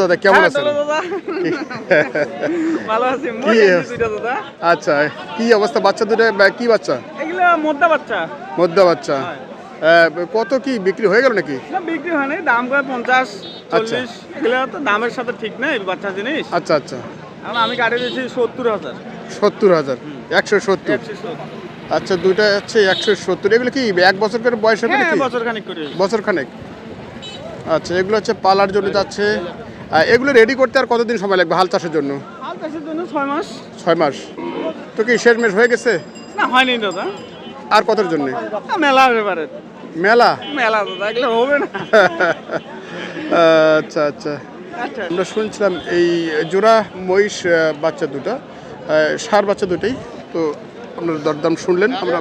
দাদা কেমন আছেন? ভালো আছি দুইটা দাদা আচ্ছা কি অবস্থা বাচ্চা দুটো? কি বাচ্চা? এগুলো মোদ্দা বাচ্চা। কত কি বিক্রি হয়ে গেল নাকি? না বিক্রি হয়নি দাম করে পঞ্চাশ আচ্ছা। চল্লিশ। এগুলো তো দামের সাথে ঠিক নেই বাচ্চা জিনিস। আচ্ছা আচ্ছা। আমি কাটে দিয়েছি সত্তর হাজার। সত্তর হাজার? একশো সত্তর। আচ্ছা দুইটা হচ্ছে একশো সত্তর। এগুলো কি এক বছর করে বয়স হবে হ্যাঁ বছর খানিক করে। বছর খানেক। আচ্ছা এগুলো হচ্ছে পালার জন্য যাচ্ছে। এগুলো রেডি করতে আর কতদিন সময় লাগবে হাল চাষের জন্য? হাল চাষের জন্য ছয় মাস। ছয় মাস। তো কি শেষ মেশ হয়ে গেছে? না হয়নি দাদা। আর কতর জন্য? মেলা হবে পারে। মেলা? মেলা দাদা এগুলো হবে না। আচ্ছা আচ্ছা। আচ্ছা। আমরা শুনছিলাম এই জোড়া মহিষ বাচ্চা দুটা সার বাচ্চা দুটাই। তো আপনার দরদাম শুনলেন আমরা